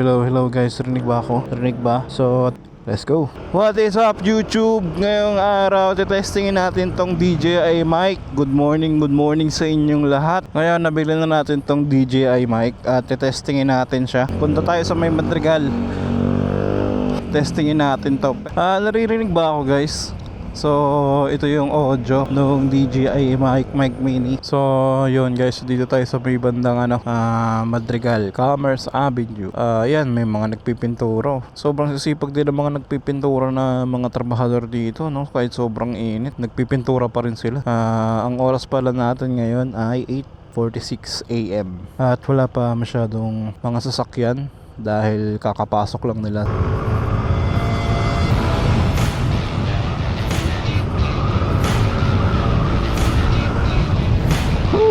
hello, hello guys. Rinig ba ako? Rinig ba? So, let's go. What is up YouTube? Ngayong araw, testingin natin tong DJI mic. Good morning, good morning sa inyong lahat. Ngayon, nabili na natin tong DJI mic at testingin natin siya. Punta tayo sa may Madrigal. Testingin natin to. Ah, naririnig ba ako guys? So, ito yung audio nung DJI mic, mic mini. So, yun guys, dito tayo sa may bandang ano, ah, Madrigal, Commerce Avenue. Ah, yan, may mga nagpipinturo. Sobrang sisipag din ng mga nagpipintura na mga trabahador dito, no? Kahit sobrang init, nagpipintura pa rin sila. Ah, ang oras pala natin ngayon ay 8.46 AM. At wala pa masyadong mga sasakyan dahil kakapasok lang nila.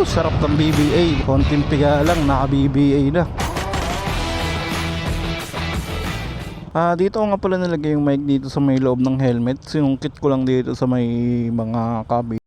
Sarap ng BBA. Konting piga lang, naka-BBA na. Ah, dito nga pala nalagay yung mic dito sa may loob ng helmet. Sinungkit ko lang dito sa may mga kabi.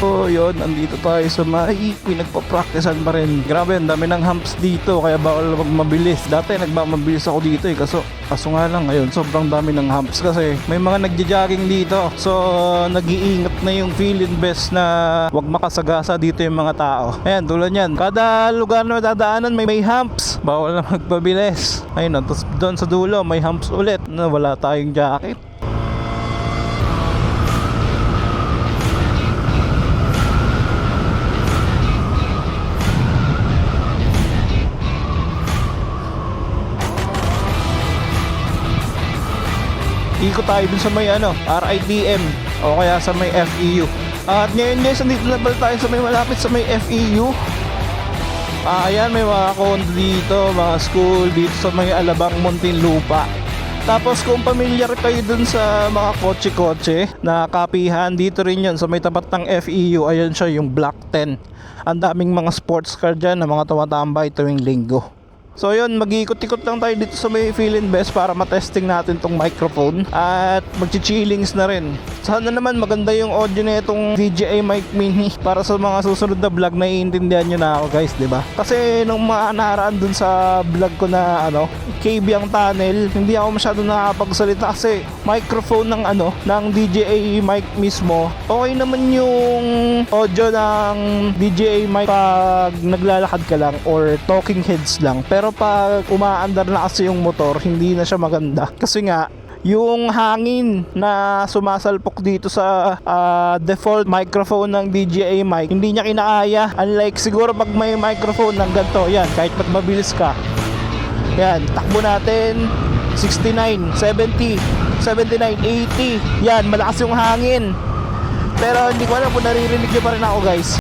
So yun, andito tayo sa may pinagpa-practicean pa rin. Grabe, ang dami ng humps dito kaya bawal magmabilis. Dati nagmamabilis ako dito eh, kaso, kaso nga lang ngayon sobrang dami ng humps kasi may mga nagja-jogging dito. So nag-iingat na yung feeling best na wag makasagasa dito yung mga tao. Ayan, tulad yan. Kada lugar na dadaanan may, may humps. Bawal na magpabilis. Ayun, tapos doon sa dulo may humps ulit na wala tayong jacket. Ikot tayo dun sa may ano, RITM o kaya sa may FEU. At ngayon guys, nandito na pala tayo sa may malapit sa may FEU. Ah, ayan, may mga condo dito, mga school dito sa may Alabang Muntinlupa. Tapos kung familiar kayo dun sa mga kotse-kotse na kapihan, dito rin yun sa may tapat ng FEU, ayan siya yung Block 10. Ang daming mga sports car dyan na mga tumatambay tuwing linggo. So yun, mag-iikot-ikot lang tayo dito sa may feeling best para matesting natin tong microphone at magchi-chillings na rin. Sana naman maganda yung audio na itong DJI mic mini para sa mga susunod na vlog na iintindihan nyo na ako guys, di ba? Kasi nung mga nakaraan dun sa vlog ko na ano, KB ang tunnel, hindi ako masyado nakakapagsalita kasi microphone ng ano, ng DJI mic mismo. Okay naman yung audio ng DJI mic pag naglalakad ka lang or talking heads lang. Pero pag umaandar na kasi yung motor, hindi na siya maganda. Kasi nga, yung hangin na sumasalpok dito sa ah, default microphone ng DJI mic, hindi niya kinaaya. Unlike siguro pag may microphone ng ganito, yan, kahit pag mabilis ka. Yan, takbo natin 69, 70, 79, 80. Yan, malakas yung hangin. Pero hindi ko alam kung naririnig niyo pa rin ako guys.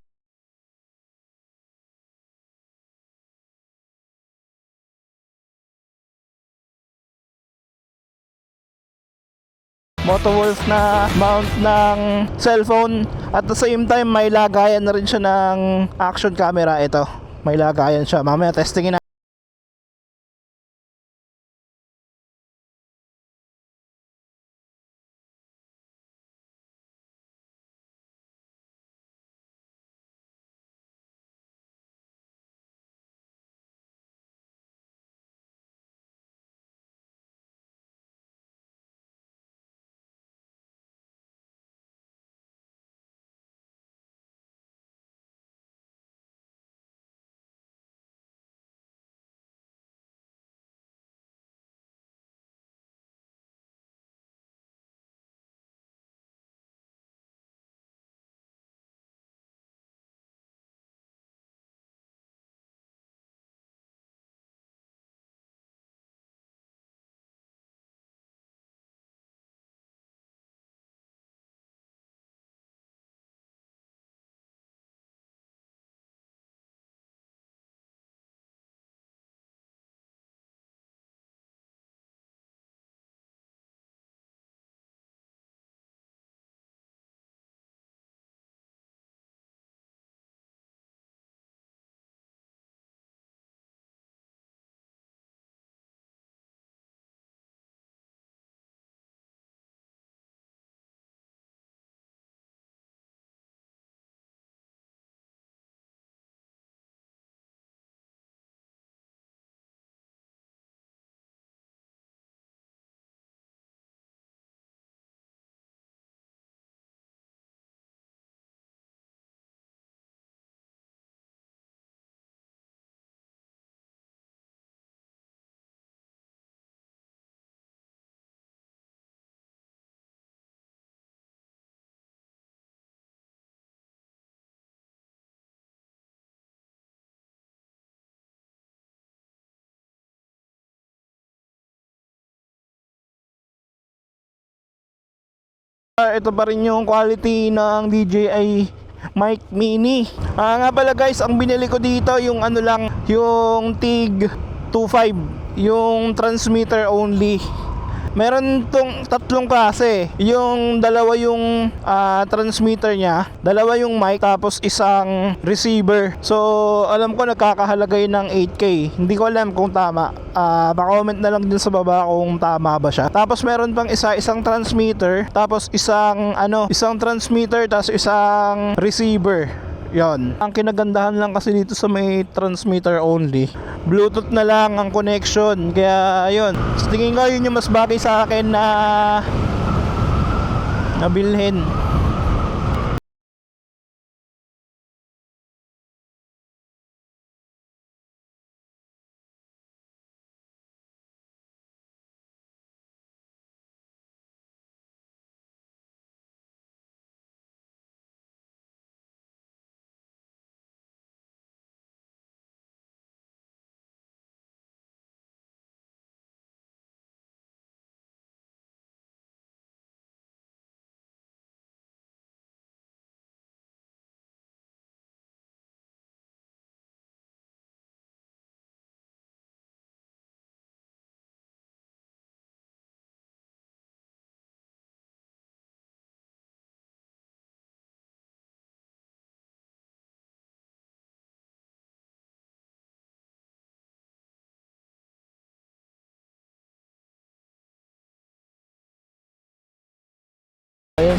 Motowolf na mount ng cellphone. At the same time may lagayan na rin siya ng action camera. Ito may lagayan siya. Mamaya testingin na Ah, ito pa rin yung quality ng DJI mic mini. Ah, nga pala guys, ang binili ko dito yung ano lang, yung TIG 25, yung transmitter only. Meron tong tatlong klase. Yung dalawa yung ah, transmitter niya, dalawa yung mic, tapos isang receiver. So, alam ko nagkakahalagay ng 8K. Hindi ko alam kung tama. Ah, pa-comment na lang din sa baba kung tama ba siya. Tapos meron pang isa, isang transmitter, tapos isang ano, isang transmitter, tapos isang receiver. Yon. Ang kinagandahan lang kasi dito sa may transmitter only. Bluetooth na lang ang connection. Kaya ayun. Sa tingin ko yun yung mas bagay sa akin na nabilhin.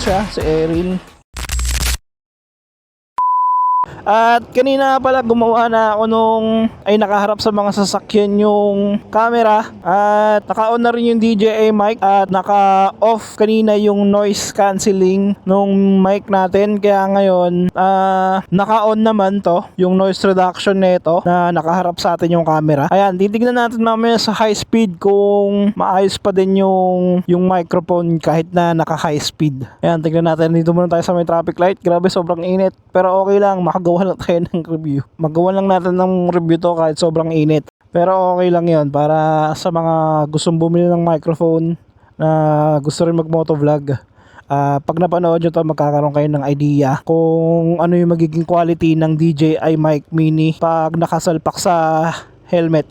Siya, si Erin. At kanina pala gumawa na ako nung ay nakaharap sa mga sasakyan yung camera at naka-on na rin yung DJI mic at naka-off kanina yung noise cancelling nung mic natin kaya ngayon ah naka-on naman to yung noise reduction nito na nakaharap sa atin yung camera. Ayan, titignan natin mamaya sa high speed kung maayos pa din yung yung microphone kahit na naka high speed. Ayan, tignan natin dito muna tayo sa may traffic light. Grabe sobrang init pero okay lang makagawa lang tayo ng review. Magawa lang natin ng review to kahit sobrang init. Pero okay lang yon para sa mga gustong bumili ng microphone na gusto rin mag-motovlog. Ah, pag napanood nyo to, magkakaroon kayo ng idea kung ano yung magiging quality ng DJI mic mini pag nakasalpak sa helmet.